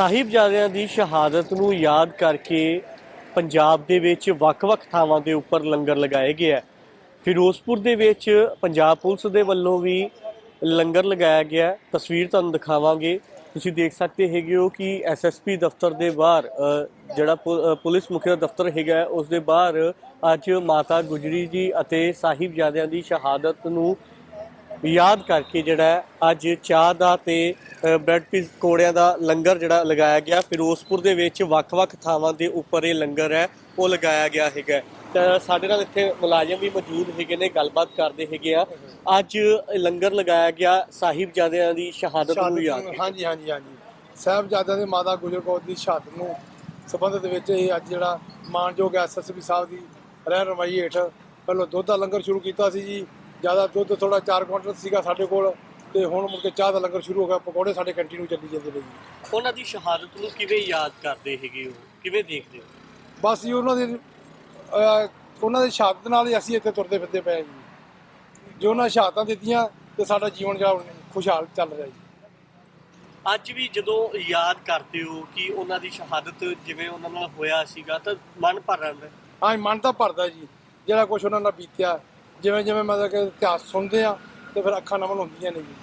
ਸਾਹਿਬਜ਼ਾਦਿਆਂ ਦੀ ਸ਼ਹਾਦਤ ਨੂੰ ਯਾਦ ਕਰਕੇ ਪੰਜਾਬ ਦੇ ਵਿੱਚ ਵੱਖ-ਵੱਖ ਥਾਵਾਂ ਦੇ ਉੱਪਰ ਲੰਗਰ ਲਗਾਏ ਗਏ ਹੈ ਫਿਰੋਜ਼ਪੁਰ ਦੇ ਵਿੱਚ ਪੰਜਾਬ ਪੁਲਿਸ ਦੇ ਵੱਲੋਂ ਵੀ ਲੰਗਰ ਲਗਾਇਆ ਗਿਆ। ਤਸਵੀਰ ਤੁਹਾਨੂੰ ਦਿਖਾਵਾਂਗੇ। ਤੁਸੀਂ ਦੇਖ ਸਕਦੇ ਹੈਗੇ ਹੋ ਕਿ ਐਸਐਸਪੀ ਦਫ਼ਤਰ ਦੇ ਬਾਹਰ ਜਿਹੜਾ ਪੁ- ਪੁਲਿਸ ਮੁਖੀ ਦਾ ਦਫ਼ਤਰ ਹੈਗਾ, ਉਸ ਦੇ ਬਾਹਰ ਅੱਜ ਮਾਤਾ ਗੁਜਰੀ ਜੀ ਅਤੇ ਸਾਹਿਬਜ਼ਾਦਿਆਂ ਦੀ ਸ਼ਹਾਦਤ ਨੂੰ ਯਾਦ ਕਰਕੇ ਜਿਹੜਾ ਅੱਜ ਚਾਹ ਦਾ ਤੇ ਬ੍ਰੈਡ ਪੀਸ ਕੋੜਿਆਂ ਦਾ ਲੰਗਰ ਜਿਹੜਾ ਲਗਾਇਆ ਗਿਆ ਫਿਰੋਜ਼ਪੁਰ ਦੇ ਵਿੱਚ ਵੱਖ-ਵੱਖ ਥਾਵਾਂ ਦੇ ਉੱਪਰ ਇਹ ਲੰਗਰ ਹੈ ਉਹ ਲਗਾਇਆ ਗਿਆ ਹੈਗਾ। ਤਾਂ ਸਾਡੇ ਨਾਲ ਇੱਥੇ ਮੁਲਾਜ਼ਮ ਵੀ ਮੌਜੂਦ ਹੈਗੇ ਨੇ ਗੱਲਬਾਤ ਕਰਦੇ ਹੈਗੇ ਆ। ਅੱਜ ਲੰਗਰ ਲਗਾਇਆ ਗਿਆ ਸਾਹਿਬਜ਼ਾਦਿਆਂ ਦੀ ਸ਼ਹਾਦਤ ਨੂੰ ਯਾਦ ਹਾਂਜੀ ਹਾਂਜੀ ਹਾਂਜੀ। ਸਾਹਿਬਜ਼ਾਦਿਆਂ ਦੇ ਮਾਤਾ ਗੁਜਰ ਕੌਰ ਦੀ ਸ਼ਹਾਦਤ ਨੂੰ ਸਬੰਧਤ ਵਿੱਚ ਇਹ ਅੱਜ ਜਿਹੜਾ ਮਾਨਯੋਗ ਐਸਐਸਪੀ ਸਾਹਿਬ ਦੀ ਰਹਿ ਰਮਾਈ ਹੇਠ ਪਹਿਲਾਂ ਦੁੱਧ ਦਾ ਲੰਗਰ ਸ਼ੁਰੂ ਕੀਤਾ ਸੀ ਜੀ। ਜ਼ਿਆਦਾ ਦੁੱਧ ਥੋੜਾ 4 ਕੁਇੰਟਲ ਸੀਗਾ ਸਾਡੇ ਕੋਲ ਤੇ ਹੁਣ ਮੁੜ ਕੇ ਚਾਹ ਦਾ ਲੰਗਰ ਸ਼ੁਰੂ ਹੋ ਗਿਆ ਪਕੌੜੇ ਸਾਡੇ ਕੰਟੀਨਿਊ ਚੱਲੀ ਜਾਂਦੇ ਨੇ ਜੀ। ਉਹਨਾਂ ਦੀ ਸ਼ਹਾਦਤ ਨੂੰ ਕਿਵੇਂ ਯਾਦ ਕਰਦੇ ਹੈਗੇ ਹੋ? ਕਿਵੇਂ ਦੇਖਦੇ ਹੋ? ਬਸ ਜੀ ਉਹਨਾਂ ਦੀ ਅਹ, ਉਹਨਾਂ ਦੀ ਸ਼ਹਾਦਤ ਨਾਲ ਹੀ ਅਸੀਂ ਇੱਥੇ ਤੁਰਦੇ ਫਿਰਦੇ ਪਏ ਹਾਂ ਜੀ। ਜੋ ਉਹਨਾਂ ਸ਼ਹਾਦਤਾਂ ਦਿੱਤੀਆਂ ਤੇ ਸਾਡਾ ਜੀਵਨ ਜਿਹੜਾ ਹੁਣ ਖੁਸ਼ਹਾਲ ਚੱਲ ਰਿਹਾ ਜੀ। ਅੱਜ ਵੀ ਜਦੋਂ ਯਾਦ ਕਰਦੇ ਹੋ ਕਿ ਉਹਨਾਂ ਦੀ ਸ਼ਹਾਦਤ ਜਿਵੇਂ ਉਹਨਾਂ ਨਾਲ ਹੋਇਆ ਸੀਗਾ ਤਾਂ ਮਨ ਭਰ ਆਉਂਦਾ ਹੈ। ਹਾਂ ਮਨ ਤਾਂ ਭਰਦਾ ਜੀ ਜਿਹੜਾ ਕੁਝ ਉਹਨਾਂ ਨਾਲ ਬੀਤਿਆ ਜਿਵੇਂ ਜਿਵੇਂ ਮਤਲਬ ਕਿ ਇਤਿਹਾਸ ਸੁਣਦੇ ਆ ਤੇ ਫਿਰ ਅੱਖਾਂ ਨਮਨ ਹੁੰਦੀਆਂ ਨੇ ਜੀ।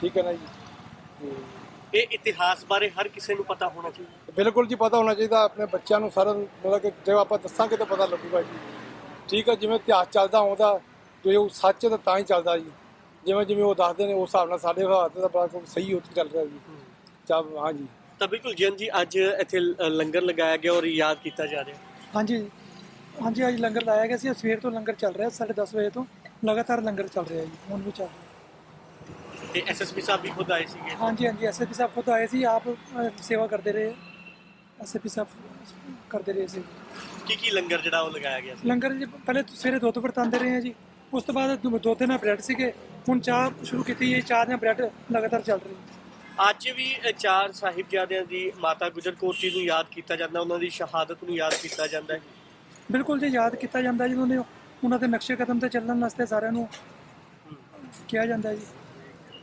ਠੀਕ ਹੈ ਨਾ ਜੀ? ਤੇ ਇਹ ਇਤਿਹਾਸ ਬਾਰੇ ਹਰ ਕਿਸੇ ਨੂੰ ਪਤਾ ਹੋਣਾ ਚਾਹੀਦਾ। ਬਿਲਕੁਲ ਜੀ ਪਤਾ ਹੋਣਾ ਚਾਹੀਦਾ ਆਪਣੇ ਬੱਚਿਆਂ ਨੂੰ ਸਾਰਾ ਮਤਲਬ ਕਿ ਜੇ ਆਪਾਂ ਦੱਸਾਂਗੇ ਤਾਂ ਪਤਾ ਲੱਗੂਗਾ ਜੀ। ਠੀਕ ਹੈ ਜਿਵੇਂ ਇਤਿਹਾਸ ਚੱਲਦਾ ਆਉਂਦਾ ਜੇ ਉਹ ਸੱਚ ਹੈ ਤਾਂ ਤਾਂ ਹੀ ਚੱਲਦਾ ਜੀ। ਜਿਵੇਂ ਜਿਵੇਂ ਉਹ ਦੱਸਦੇ ਨੇ ਉਸ ਹਿਸਾਬ ਨਾਲ ਸਾਡੇ ਹਾਲਾਤ ਦਾ ਪਤਾ ਸਹੀ ਉੱਥੇ ਚੱਲ ਰਿਹਾ ਜੀ। ਚਾ ਹਾਂ ਜੀ। ਤਾਂ ਬਿਲਕੁਲ ਜਨ ਜੀ ਅੱਜ ਇੱਥੇ ਲ- ਲੰਗਰ ਲਗਾਇਆ ਗਿਆ ਔਰ ਯਾਦ ਕੀਤਾ ਜਾ ਰਿਹਾ। ਹਾਂਜੀ। ਹਾਂਜੀ ਅੱਜ ਲੰਗਰ ਲਾਇਆ ਗਿਆ ਸੀ। ਸਵੇਰ ਤੋਂ ਲੰਗਰ ਚੱਲ ਰਿਹਾ 10:30 ਵਜੇ ਤੋਂ। ਲਗਾਤਾਰ ਲੰਗਰ ਚੱਲ ਰਿਹਾ ਜੀ ਹੁਣ ਵੀ ਚੱਲ ਰਿਹਾ। ਤੇ ਐਸਐਸਪੀ ਸਾਹਿਬ ਵੀ ਖੁਦ ਆਏ ਸੀਗੇ? ਹਾਂਜੀ ਹਾਂਜੀ ਐਸਐਪੀ ਸਾਹਿਬ ਖੁਦ ਆਏ ਸੀ ਆਪ ਅਹ, ਸੇਵਾ ਕਰਦੇ ਰਹੇ। ਐਸਐਪੀ ਸਾਹਿਬ ਕਰਦੇ ਰਹੇ ਸੀ। ਕੀ ਕੀ ਲੰਗਰ ਜਿਹੜਾ ਉਹ ਲਗਾਇਆ ਗਿਆ ਸੀ? ਲੰਗਰ ਜੀ ਪਹਿਲੇ ਤਾਂ ਸਵੇਰੇ ਦੁੱਧ ਵਰਤਾਉਂਦੇ ਰਹੇ ਆ ਜੀ। ਉਸ ਤੋਂ ਬਾਅਦ ਦੁ- ਦੁੱਧ ਨਾਲ ਬ੍ਰੈਡ ਸੀਗੇ। ਹੁਣ ਚਾਹ ਸ਼ੁਰੂ ਕੀਤੀ ਹੈ ਚਾਹ ਨਾਲ ਬ੍ਰੈਡ ਲਗਾਤਾਰ ਚੱਲ ਰਹੀ ਹੈ ਅੱਜ ਵੀ ਚਾਰ ਸਾਹਿਬਜ਼ਾਦਿਆਂ ਦੀ ਮਾਤਾ ਗੁਜਰ ਕੌਰ ਜੀ ਨੂੰ ਯਾਦ ਕੀਤਾ ਜਾਂਦਾ ਉਹਨਾਂ ਦੀ ਸ਼ਹਾਦਤ ਨੂੰ ਯਾਦ ਕੀਤਾ ਜਾਂਦਾ ਹੈ। ਬਿਲਕੁਲ ਜੀ ਯਾਦ ਕੀਤਾ ਜਾਂਦਾ ਜੀ ਉਹਨੇ ਉਹਨਾਂ ਦੇ ਨਕਸ਼ੇ ਕਦਮ ਤੇ ਚੱਲਣ ਵਾਸਤੇ ਸਾਰਿਆਂ ਨੂੰ ਕਿਹਾ ਜਾਂਦਾ ਜੀ।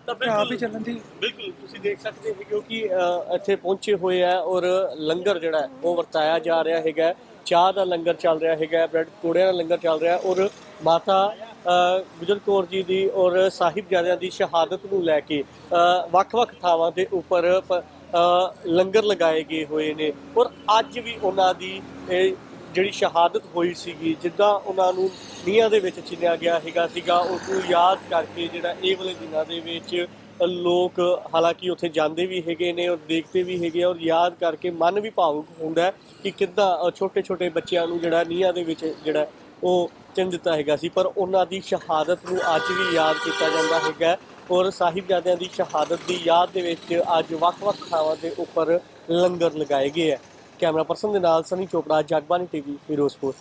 ਤਾਂ ਆਪ ਹੀ ਚੱਲਣ ਦੀ। ਬਿਲਕੁਲ ਤੁਸੀਂ ਦੇਖ ਸਕਦੇ ਹੋ ਕਿ ਅ, ਇੱਥੇ ਪਹੁੰਚੇ ਹੋਏ ਆ ਔਰ ਲੰਗਰ ਜਿਹੜਾ ਉਹ ਵਰਤਾਇਆ ਜਾ ਰਿਹਾ ਹੈਗਾ। ਚਾਹ ਦਾ ਲੰਗਰ ਚੱਲ ਰਿਹਾ ਹੈਗਾ ਬ੍ਰੈਡ ਕੋੜਿਆਂ ਦਾ ਲੰਗਰ ਚੱਲ ਰਿਹਾ ਔਰ ਮਾਤਾ ਗੁਜਰ ਕੌਰ ਜੀ ਦੀ ਔਰ ਸਾਹਿਬਜ਼ਾਦਿਆਂ ਦੀ ਸ਼ਹਾਦਤ ਨੂੰ ਲੈ ਕੇ ਵੱਖ-ਵੱਖ ਥਾਵਾਂ ਦੇ ਉੱਪਰ ਲੰਗਰ ਲਗਾਏ ਗਏ ਹੋਏ ਨੇ ਔਰ ਅੱਜ ਵੀ ਉਹਨਾਂ ਦੀ ਜਿਹੜੀ ਸ਼ਹਾਦਤ ਹੋਈ ਸੀਗੀ, ਜਿੱਦਾਂ ਉਹਨਾਂ ਨੂੰ ਨੀਹਾਂ ਦੇ ਵਿੱਚ ਚਿਣਿਆ ਗਿਆ ਹੈਗਾ ਸੀਗਾ ਉਸ ਨੂੰ ਯਾਦ ਕਰਕੇ ਜਿਹੜਾ ਇਹ ਵਾਲੇ ਦਿਨਾਂ ਦੇ ਵਿੱਚ ਲੋਕ ਹਾਲਾਂਕਿ ਉੱਥੇ ਜਾਂਦੇ ਵੀ ਹੈਗੇ ਨੇ ਔਰ ਦੇਖਦੇ ਵੀ ਹੈਗੇ ਆ ਔਰ ਯਾਦ ਕਰਕੇ ਮਨ ਵੀ ਭਾਵੁਕ ਹੁੰਦਾ ਕਿ ਕਿੱਦਾਂ ਛੋਟੇ ਛੋਟੇ ਬੱਚਿਆਂ ਨੂੰ ਜਿਹੜਾ ਨੀਹਾਂ ਦੇ ਵਿੱਚ ਜਿਹੜਾ ਉਹ ਚਿਣ ਦਿੱਤਾ ਹੈਗਾ ਸੀ। ਪਰ ਉਹਨਾਂ ਦੀ ਸ਼ਹਾਦਤ ਨੂੰ ਅੱਜ ਵੀ ਯਾਦ ਕੀਤਾ ਜਾਂਦਾ ਹੈਗਾ ਔਰ ਸਾਹਿਬਜ਼ਾਦਿਆਂ ਦੀ ਸ਼ਹਾਦਤ ਦੀ ਯਾਦ ਦੇ ਵਿੱਚ ਅੱਜ ਵੱਖ-ਵੱਖ ਥਾਵਾਂ ਦੇ ਉੱਪਰ ਲੰਗਰ ਲਗਾਏ ਗਏ ਹੈ। ਕੈਮਰਾ ਪਰਸਨ ਦੇ ਨਾਲ ਸਨੀ ਚੋਪੜਾ ਜਗਬਾਨੀ ਟੀਵੀ ਫਿਰੋਜ਼ਪੁਰ।